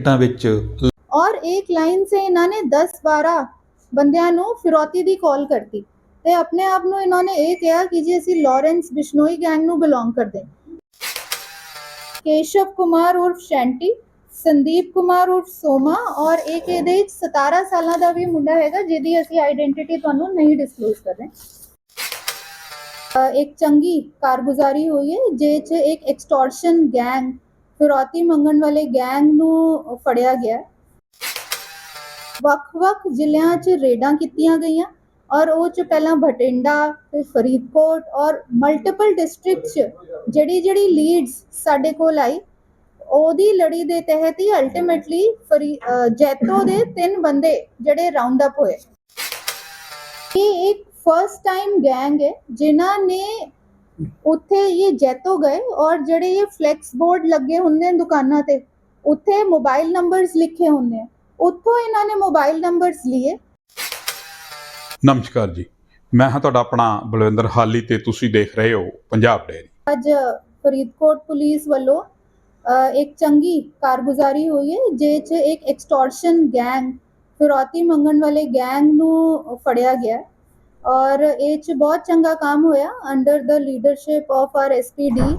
ਤਾਂ ਵਿੱਚ ਔਰ ਇੱਕ ਲਾਈਨ ਸੇ ਇਹਨਾਂ ਨੇ 10 12 ਬੰਦਿਆਂ ਨੂੰ ਫਿਰੌਤੀ ਦੀ ਕਾਲ ਕਰਤੀ ਤੇ ਆਪਣੇ ਆਪ ਨੂੰ ਇਹਨਾਂ ਨੇ ਇਹ ਕਿਹਾ ਕਿ ਜੀ ਅਸੀਂ ਲਾਰੈਂਸ ਬਿਸ਼ਨੋਈ ਗੈਂਗ ਨੂੰ ਬਿਲੋਂਗ ਕਰਦੇ ਕੇਸ਼ਵ ਕੁਮਾਰ ਉਰਫ ਸ਼ੈਂਟੀ, ਸੰਦੀਪ ਕੁਮਾਰ ਉਰਫ ਸੋਮਾ ਔਰ ਇੱਕ ਇਹਦੇ ਵਿੱਚ 17 ਸਾਲਾਂ ਦਾ ਵੀ ਮੁੰਡਾ ਹੈਗਾ ਜਿਹਦੀ ਅਸੀਂ ਆਇਡੈਂਟੀਟੀ ਤੁਹਾਨੂੰ ਨਹੀਂ ਡਿਸਕਲੋਜ਼ ਕਰ ਰਹੇ। ਇੱਕ ਚੰਗੀ ਕਾਰਗੁਜ਼ਾਰੀ ਹੋਈ ਹੈ ਜਿਹ 'ਚ ਇੱਕ ਐਕਸਟੋਰਸ਼ਨ ਗੈਂਗ ਫਿਰੌਤੀ ਮੰਗਣ ਵਾਲੇ ਗੈਂਗ ਨੂੰ ਫੜਿਆ ਗਿਆ। ਵੱਖ-ਵੱਖ ਜ਼ਿਲ੍ਹਿਆਂ 'ਚ ਰੇਡਾਂ ਕੀਤੀਆਂ ਗਈਆਂ ਔਰ ਉਹ 'ਚ ਪਹਿਲਾਂ ਬਠਿੰਡਾ, ਫਿਰ ਫਰੀਦਕੋਟ ਔਰ ਮਲਟੀਪਲ ਡਿਸਟ੍ਰਿਕਟ 'ਚ ਜਿਹੜੀ ਜਿਹੜੀ ਲੀਡਸ ਸਾਡੇ ਕੋਲ ਆਈ, ਉਹਦੀ ਲੜੀ ਦੇ ਤਹਿਤ ਹੀ ਅਲਟੀਮੇਟਲੀ ਜੈਤੋ ਦੇ ਤਿੰਨ ਬੰਦੇ ਜਿਹੜੇ ਰਾਉਂਡ ਅਪ ਹੋਏ। ਇਹ ਇੱਕ ਫਰਸਟ ਟਾਈਮ ਗੈਂਗ ਹੈ, ਜਿਨ੍ਹਾਂ ਨੇ ਉੱਥੇ ਇਹ ਜੈਤੋ ਗਏ ਔਰ ਜਿਹੜੇ ਇਹ ਫਲੈਕਸ ਬੋਰਡ ਲੱਗੇ ਹੁੰਦੇ ਨੇ ਦੁਕਾਨਾਂ ਤੇ ਉੱਥੇ ਮੋਬਾਈਲ ਨੰਬਰਸ ਲਿਖੇ ਹੁੰਦੇ ਆ। ਉੱਥੋਂ ਇਹਨਾਂ ਨੇ ਮੋਬਾਈਲ ਨੰਬਰਸ ਲਏ ਨਮਸਕਾਰ ਜੀ। ਮੈਂ ਹਾਂ ਤੁਹਾਡਾ ਆਪਣਾ ਬਲਵਿੰਦਰ ਹਾਲੀ ਤੇ ਤੁਸੀਂ ਦੇਖ ਰਹੇ ਹੋ ਪੰਜਾਬ ਡੇਰੀ ਅੱਜ ਫਰੀਦਕੋਟ ਪੁਲਿਸ ਵੱਲੋਂ ਇੱਕ ਚੰਗੀ ਕਾਰਗੁਜ਼ਾਰੀ ਹੋਈ ਹੈ ਜਿਹ 'ਚ ਇੱਕ ਐਕਸਟੋਰਸ਼ਨ ਗੈਂਗ ਫਿਰੌਤੀ ਮੰਗਣ ਵਾਲੇ ਗੈਂਗ ਨੂੰ ਫੜਿਆ ਗਿਆ। ਔਰ ਇਹ 'ਚ ਬਹੁਤ ਚੰਗਾ ਕੰਮ ਹੋਇਆ under the leadership of R SPD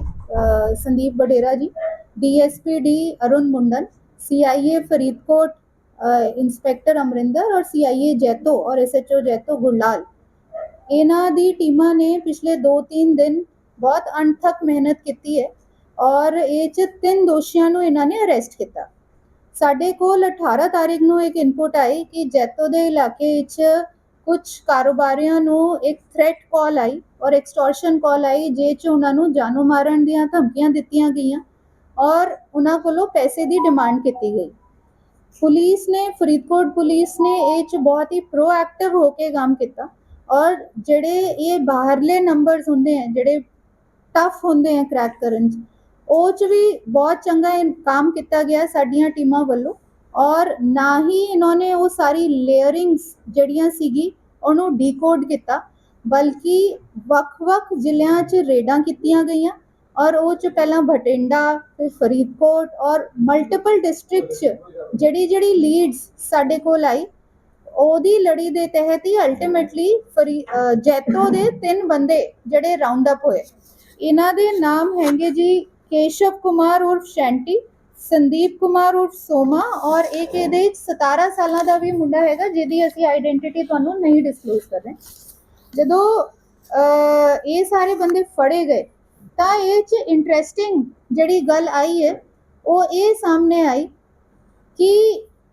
Sandeep Badera ji DSPD Arun Mundan CIA Faridkot inspector Amarinder ਔਰ ਸੀਆਈਏ ਜੈਤੋ ਔਰ ਐਸਐਚਓ ਜੈਤੋ ਗੁਰਲਾਲ। ਇਹਨਾਂ ਦੀ ਟੀਮਾਂ ਨੇ ਪਿਛਲੇ 2-3 ਦਿਨ ਬਹੁਤ ਅਣਥੱਕ ਮਿਹਨਤ ਕੀਤੀ ਹੈ ਔਰ ਇਹ ਚ ਤਿੰਨ ਦੋਸ਼ੀਆਂ ਨੂੰ ਇਹਨਾਂ ਨੇ ਅਰੈਸਟ ਕੀਤਾ। ਸਾਡੇ ਕੋਲ 18 ਤਾਰੀਖ ਨੂੰ ਇੱਕ ਇਨਪੁਟ ਆਈ ਕਿ ਜੈਤੋ ਦੇ ਇਲਾਕੇ ਵਿੱਚ ਕੁਝ ਕਾਰੋਬਾਰੀਆਂ ਨੂੰ ਇੱਕ ਥ੍ਰੈਟ ਕਾਲ ਆਈ ਔਰ ਐਕਸਟੋਰਸ਼ਨ ਕਾਲ ਆਈ ਜੇ ਚ ਉਹਨਾਂ ਨੂੰ ਜਾਨੋਂ ਮਾਰਨ ਦੀਆਂ ਧਮਕੀਆਂ ਦਿੱਤੀਆਂ ਗਈਆਂ ਔਰ ਉਹਨਾਂ ਕੋਲੋਂ ਪੈਸੇ ਦੀ ਡਿਮਾਂਡ ਕੀਤੀ ਗਈ। ਪੁਲਿਸ ਨੇ, ਫਰੀਦਕੋਟ ਪੁਲਿਸ ਨੇ ਇਹ ਚ ਬਹੁਤ ਹੀ ਪ੍ਰੋਐਕਟਿਵ ਹੋ ਕੇ ਕੰਮ ਕੀਤਾ ਔਰ ਜਿਹੜੇ ਇਹ ਬਾਹਰਲੇ ਨੰਬਰਸ ਹੁੰਦੇ ਆ, ਜਿਹੜੇ ਟਫ ਹੁੰਦੇ ਆ ਕ੍ਰੈਕ ਕਰਨ ਚ, ਉਹ ਚ ਵੀ ਬਹੁਤ ਚੰਗਾ ਇਹ ਕੰਮ ਕੀਤਾ ਗਿਆ ਸਾਡੀਆਂ ਟੀਮਾਂ ਵੱਲੋਂ। ਔਰ ਨਾ ਹੀ ਇਹਨਾਂ ਨੇ ਉਹ ਸਾਰੀ ਲੇਅਰਿੰਗਸ ਜਿਹੜੀਆਂ ਸੀਗੀ, ਉਹਨੂੰ ਡੀਕੋਡ ਕੀਤਾ, ਬਲਕਿ ਵੱਖ-ਵੱਖ ਜ਼ਿਲ੍ਹਿਆਂ 'ਚ ਰੇਡਾਂ ਕੀਤੀਆਂ ਗਈਆਂ, ਔਰ ਉਹ 'ਚ ਪਹਿਲਾਂ ਬਠਿੰਡਾ, ਫਿਰ ਫਰੀਦਕੋਟ ਔਰ ਮਲਟੀਪਲ ਡਿਸਟ੍ਰਿਕਟ 'ਚ ਜਿਹੜੀ ਜਿਹੜੀ ਲੀਡਸ ਸਾਡੇ ਕੋਲ ਆਈ, ਉਹਦੀ ਲੜੀ ਦੇ ਤਹਿਤ ਹੀ ਅਲਟੀਮੇਟਲੀ ਫਰੀ ਜੈਤੋ ਦੇ ਤਿੰਨ ਬੰਦੇ ਜਿਹੜੇ ਰਾਉਂਡ ਅਪ ਹੋਏ। ਇਹਨਾਂ ਦੇ ਨਾਮ ਹੈਗੇ ਜੀ ਕੇਸ਼ਵ ਕੁਮਾਰ ਉਰਫ ਸ਼ੈਂਟੀ ਸੰਦੀਪ ਕੁਮਾਰ ਉਰਫ ਸੋਮਾ ਔਰ ਇੱਕ ਇਹਦੇ ਵਿੱਚ 17 ਸਾਲਾਂ ਦਾ ਵੀ ਮੁੰਡਾ ਹੈਗਾ, ਜਿਹਦੀ ਅਸੀਂ ਆਇਡੈਂਟੀਟੀ ਤੁਹਾਨੂੰ ਨਹੀਂ ਡਿਸਕਲੋਜ਼ ਕਰ ਰਹੇ। ਜਦੋਂ ਇਹ ਸਾਰੇ ਬੰਦੇ ਫੜੇ ਗਏ, ਤਾਂ ਇਹ ਚ ਇੰਟਰਸਟਿੰਗ ਜਿਹੜੀ ਗੱਲ ਆਈ ਹੈ, ਉਹ ਇਹ ਸਾਹਮਣੇ ਆਈ ਕਿ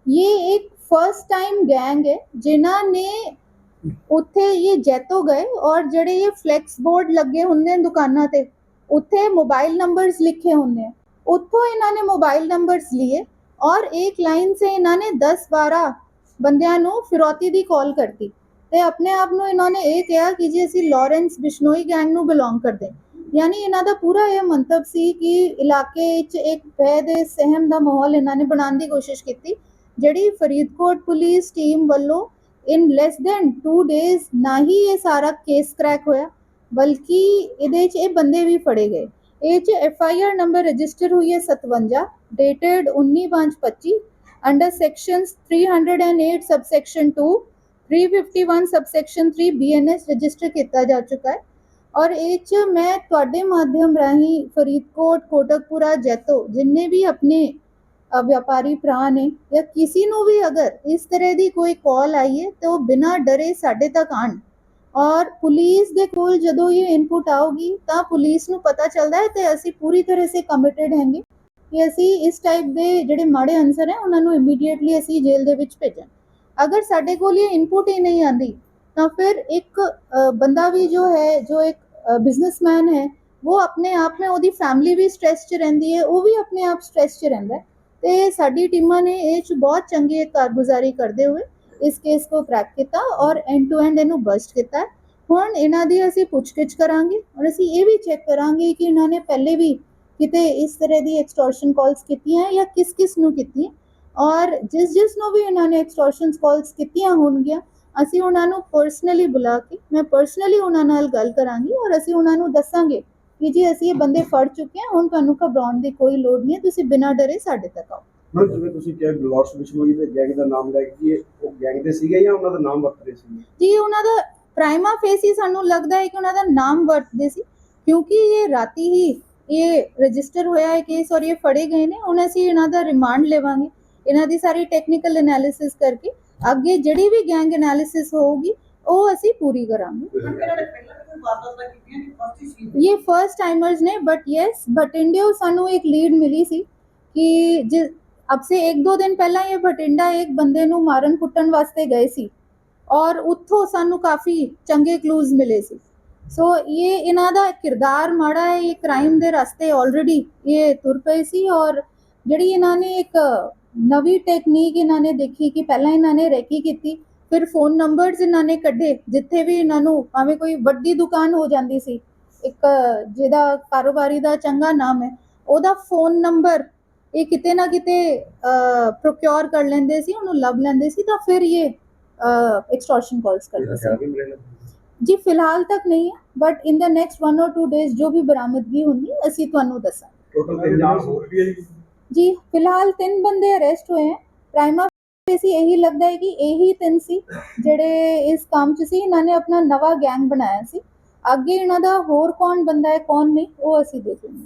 ਇਹ ਇੱਕ ਫਰਸਟ ਟਾਈਮ ਗੈਂਗ ਹੈ, ਜਿਨ੍ਹਾਂ ਨੇ ਉੱਥੇ ਇਹ ਜੈਤੋ ਗਏ ਔਰ ਜਿਹੜੇ ਇਹ ਫਲੈਕਸ ਬੋਰਡ ਲੱਗੇ ਹੁੰਦੇ ਨੇ ਦੁਕਾਨਾਂ ਤੇ, ਉੱਥੇ ਮੋਬਾਈਲ ਨੰਬਰਸ ਲਿਖੇ ਹੁੰਦੇ ਆ। ਉੱਥੋਂ ਇਹਨਾਂ ਨੇ ਮੋਬਾਈਲ ਨੰਬਰਸ ਲਏ ਔਰ ਇੱਕ ਲਾਈਨ ਸੇ ਇਹਨਾਂ ਨੇ 10 12 ਬੰਦਿਆਂ ਨੂੰ ਫਿਰੌਤੀ ਦੀ ਕਾਲ ਕਰਤੀ ਤੇ ਆਪਣੇ ਆਪ ਨੂੰ ਇਹਨਾਂ ਨੇ ਇਹ ਕਿਹਾ ਕਿ ਜੀ ਅਸੀਂ ਲਾਰੈਂਸ ਬਿਸ਼ਨੋਈ ਗੈਂਗ ਨੂੰ ਬਿਲੋਂਗ ਕਰਦੇ ਯਾਨੀ ਇਹਨਾਂ ਦਾ ਪੂਰਾ ਇਹ ਮੰਤਵ ਸੀ ਕਿ ਇਲਾਕੇ ਵਿੱਚ ਇੱਕ ਭੈ ਦੇ ਸਹਿਮ ਦਾ ਮਾਹੌਲ ਇਹਨਾਂ ਨੇ ਬਣਾਉਣ ਦੀ ਕੋਸ਼ਿਸ਼ ਕੀਤੀ, ਜਿਹੜੀ ਫਰੀਦਕੋਟ ਪੁਲਿਸ ਟੀਮ ਵੱਲੋਂ ਇਨ ਲੈਸ ਦੈਨ 2 ਡੇਜ਼ ਨਾ ਹੀ ਇਹ ਸਾਰਾ ਕੇਸ ਕ੍ਰੈਕ ਹੋਇਆ, ਬਲਕਿ ਇਹਦੇ 'ਚ ਇਹ ਬੰਦੇ ਵੀ ਫੜੇ ਗਏ। ਇਹ 'ਚ F I R number register ਹੋਈ ਹੈ 57 dated 19/5/25 under sections 308 subsection 2 351 subsection 3 BNS register ਕੀਤਾ ਜਾ ਚੁੱਕਾ ਹੈ। ਔਰ ਇਹ 'ਚ ਮੈਂ ਤੁਹਾਡੇ ਮਾਧਿਅਮ ਰਾਹੀਂ ਫਰੀਦਕੋਟ ਕੋਟਕਪੂਰਾ ਜੈਤੋ ਜਿੰਨੇ ਵੀ ਆਪਣੇ ਅ, ਵਪਾਰੀ ਭਰਾ ਨੇ ਜਾਂ ਕਿਸੇ ਨੂੰ ਵੀ ਅਗਰ ਇਸ ਤਰ੍ਹਾਂ ਦੀ ਕੋਈ ਕਾਲ ਆਈ ਹੈ ਤਾਂ ਉਹ ਬਿਨਾਂ ਡਰੇ ਸਾਡੇ ਤੱਕ ਆਣ ਔਰ ਪੁਲਿਸ ਦੇ ਕੋਲ ਜਦੋਂ ਇਹ ਇਨਪੁਟ ਆਉਗੀ ਤਾਂ ਪੁਲਿਸ ਨੂੰ ਪਤਾ ਚੱਲਦਾ ਹੈ ਤੇ ਅਸੀਂ ਪੂਰੀ ਤਰ੍ਹਾਂ ਸੇ ਕਮਿਟਡ ਹੈਂਗੇ ਕਿ ਅਸੀਂ ਇਸ ਟਾਈਪ ਦੇ ਜਿਹੜੇ ਮਾੜੇ ਅਨਸਰ ਹੈ, ਉਹਨਾਂ ਨੂੰ ਇਮੀਡੀਏਟਲੀ ਅਸੀਂ ਜੇਲ੍ਹ ਦੇ ਵਿੱਚ ਭੇਜਣ ਅਗਰ ਸਾਡੇ ਕੋਲ ਇਹ ਇਨਪੁਟ ਹੀ ਨਹੀਂ ਆਂਦੀ, ਤਾਂ ਫਿਰ ਇੱਕ ਬੰਦਾ ਵੀ ਜੋ ਹੈ, ਜੋ ਇੱਕ ਬਿਜ਼ਨਸਮੈਨ ਹੈ, ਉਹ ਆਪਣੇ ਆਪ में ਉਹਦੀ ਫੈਮਿਲੀ ਵੀ ਸਟ੍ਰੈਸ 'ਚ ਰਹਿੰਦੀ ਹੈ, ਉਹ ਵੀ ਆਪਣੇ ਆਪ ਸਟ੍ਰੈਸ 'ਚ ਰਹਿੰਦਾ ਹੈ। ਤੇ ਸਾਡੀ ਟੀਮਾਂ ਨੇ ਇਹ 'ਚ ਬਹੁਤ ਚੰਗੀ ਕਾਰਗੁਜ਼ਾਰੀ ਕਰਦੇ ਹੋਏ ਇਸ ਕੇਸ ਕੋ ਕ੍ਰੈਕ ਕੀਤਾ ਔਰ ਐਂਡ ਟੂ ਐਂਡ ਇਹਨੂੰ ਬਸਟ ਕੀਤਾ। ਹੁਣ ਇਹਨਾਂ ਦੀ ਅਸੀਂ ਪੁੱਛਗਿੱਛ ਕਰਾਂਗੇ ਔਰ ਅਸੀਂ ਇਹ ਵੀ ਚੈੱਕ ਕਰਾਂਗੇ ਕਿ ਇਹਨਾਂ ਨੇ ਪਹਿਲੇ ਵੀ ਕਿਤੇ ਇਸ ਤਰ੍ਹਾਂ ਦੀ ਐਕਸਟੋਰਸ਼ਨ ਕਾਲਸ ਕੀਤੀਆਂ ਜਾਂ ਕਿਸ ਕਿਸ ਨੂੰ ਕੀਤੀਆਂ ਔਰ ਜਿਸ ਜਿਸ ਨੂੰ ਵੀ ਇਹਨਾਂ ਨੇ ਐਕਸਟੋਰਸ਼ਨ ਕਾਲਸ ਕੀਤੀਆਂ ਹੋਣਗੀਆਂ, ਅਸੀਂ ਉਹਨਾਂ ਨੂੰ ਪਰਸਨਲੀ ਬੁਲਾ ਕੇ, ਮੈਂ ਪਰਸਨਲੀ ਉਹਨਾਂ ਨਾਲ ਗੱਲ ਕਰਾਂਗੀ ਔਰ ਅਸੀਂ ਉਹਨਾਂ ਨੂੰ ਦੱਸਾਂਗੇ ਕਿ ਜੀ ਅਸੀਂ ਇਹ ਬੰਦੇ ਫੜ ਚੁੱਕੇ ਹਾਂ ਹੁਣ ਤੁਹਾਨੂੰ ਘਬਰਾਉਣ ਦੀ ਕੋਈ ਲੋੜ ਨਹੀਂ ਹੈ, ਤੁਸੀਂ ਬਿਨਾਂ ਡਰੇ ਸਾਡੇ ਤੱਕ ਆਓ। ਹੁਣ ਜਿਵੇਂ ਤੁਸੀਂ ਕਿਹਾ ਗਲੋਰਸ ਬਿਸ਼ਨੋਈ ਦੇ ਗੈਂਗ ਦਾ ਨਾਮ ਲੈ ਕੇ ਉਹ ਗੈਂਗ ਦੇ ਸੀਗੇ ਜਾਂ ਉਹਨਾਂ ਦਾ ਨਾਮ ਵਰਤਦੇ ਸੀ ਜੀ ਉਹਨਾਂ ਦਾ ਪ੍ਰਾਈਮਾ ਫੇਸ ਹੀ ਸਾਨੂੰ ਲੱਗਦਾ ਹੈ ਕਿ ਉਹਨਾਂ ਦਾ ਨਾਮ ਵਰਤਦੇ ਸੀ ਕਿਉਂਕਿ ਇਹ ਰਾਤੀ ਹੀ ਇਹ ਰਜਿਸਟਰ ਹੋਇਆ ਹੈ ਕੇਸ ਔਰ ਇਹ ਫੜੇ ਗਏ ਨੇ ਹੁਣ ਅਸੀਂ ਇਹਨਾਂ ਦਾ ਰਿਮਾਂਡ ਲਵਾਂਗੇ ਇਹਨਾਂ ਦੀ ਸਾਰੀ ਟੈਕਨੀਕਲ ਐਨਾਲਿਸਿਸ ਕਰਕੇ ਅੱਗੇ ਜਿਹੜੀ ਵੀ ਗੈਂਗ ਐਨਾਲਿਸਿਸ ਹੋਊਗੀ ਉਹ ਅਸੀਂ ਪੂਰੀ ਕਰਾਂਗੇ। ਇਹ ਫਰਸਟ ਟਾਈਮਰਸ ਨੇ ਬਟ ਯੈਸ ਬਟ ਇੰਡੀਆ ਸਾਨੂੰ ਇੱਕ ਲੀਡ ਮਿਲੀ ਸੀ ਕਿ ਜਿ ਅਬ ਸੇ 1-2 ਦਿਨ ਪਹਿਲਾਂ ਇਹ ਭਟਿੰਡਾ ਇੱਕ ਬੰਦੇ ਨੂੰ ਮਾਰਨ ਕੁੱਟਣ ਵਾਸਤੇ ਗਏ ਸੀ ਔਰ ਉੱਥੋਂ ਸਾਨੂੰ ਕਾਫੀ ਚੰਗੇ ਕਲੂਜ਼ ਮਿਲੇ ਸੀ ਸੋ ਇਹ ਇਹਨਾਂ ਦਾ ਕਿਰਦਾਰ ਮਾੜਾ ਹੈ ਇਹ ਕ੍ਰਾਈਮ ਦੇ ਰਸਤੇ ਆਲਰੇਡੀ ਇਹ ਤੁਰ ਪਏ ਸੀ ਔਰ ਜਿਹੜੀ ਇਹਨਾਂ ਨੇ ਇੱਕ ਨਵੀਂ ਟੈਕਨੀਕ ਇਹਨਾਂ ਨੇ ਦੇਖੀ ਕਿ ਪਹਿਲਾਂ ਇਹਨਾਂ ਨੇ ਰੈਕੀ ਕੀਤੀ ਫਿਰ ਫੋਨ ਨੰਬਰਸ ਇਹਨਾਂ ਨੇ ਕੱਢੇ ਜਿੱਥੇ ਵੀ ਇਹਨਾਂ ਨੂੰ ਭਾਵੇਂ ਕੋਈ ਵੱਡੀ ਦੁਕਾਨ ਹੋ ਜਾਂਦੀ ਸੀ ਇੱਕ ਜਿਹਦਾ ਕਾਰੋਬਾਰੀ ਦਾ ਚੰਗਾ ਨਾਮ ਹੈ ਉਹਦਾ ਫੋਨ ਨੰਬਰ ਇਹ ਕਿਤੇ ਨਾ ਕਿਤੇ ਪ੍ਰੋਕਿਉਰ ਕਰ ਲੈਂਦੇ ਸੀ ਉਹਨੂੰ ਲੱਭ ਲੈਂਦੇ ਸੀ ਤਾਂ ਫਿਰ ਇਹ ਐਕਸਟੋਰਸ਼ਨ ਕਾਲਸ ਕਰਦੇ ਸੀ। ਜੀ ਫਿਲਹਾਲ ਤੱਕ ਨਹੀਂ ਹੈ but in the next 1 or 2 days ਜੋ ਵੀ ਬਰਾਮਦਗੀ ਹੁੰਦੀ ਅਸੀਂ ਤੁਹਾਨੂੰ ਦੱਸਾਂਗੇ। ਟੋਟਲ ਤਿੰਨ ਨਾਮ ਹੋਰ ਵੀ ਹੈ ਜੀ? ਫਿਲਹਾਲ ਤਿੰਨ ਬੰਦੇ ਅਰੈਸਟ ਹੋਏ ਹੈ। ਪ੍ਰਾਈਮਾ ਫੇਸੀ ਇਹੀ ਲੱਗਦਾ ਹੈ ਕਿ ਇਹੀ ਤਿੰਨ ਸੀ ਜਿਹੜੇ ਇਸ ਕੰਮ 'ਚ ਸੀ ਇਹਨਾਂ ਨੇ ਆਪਣਾ ਨਵਾਂ ਗੈਂਗ ਬਣਾਇਆ ਸੀ। ਅੱਗੇ ਇਹਨਾਂ ਦਾ ਹੋਰ ਕੌਣ ਬੰਦਾ ਹੈ ਕੌਣ ਨਹੀਂ ਉਹ ਅਸੀਂ ਦੇਖਾਂਗੇ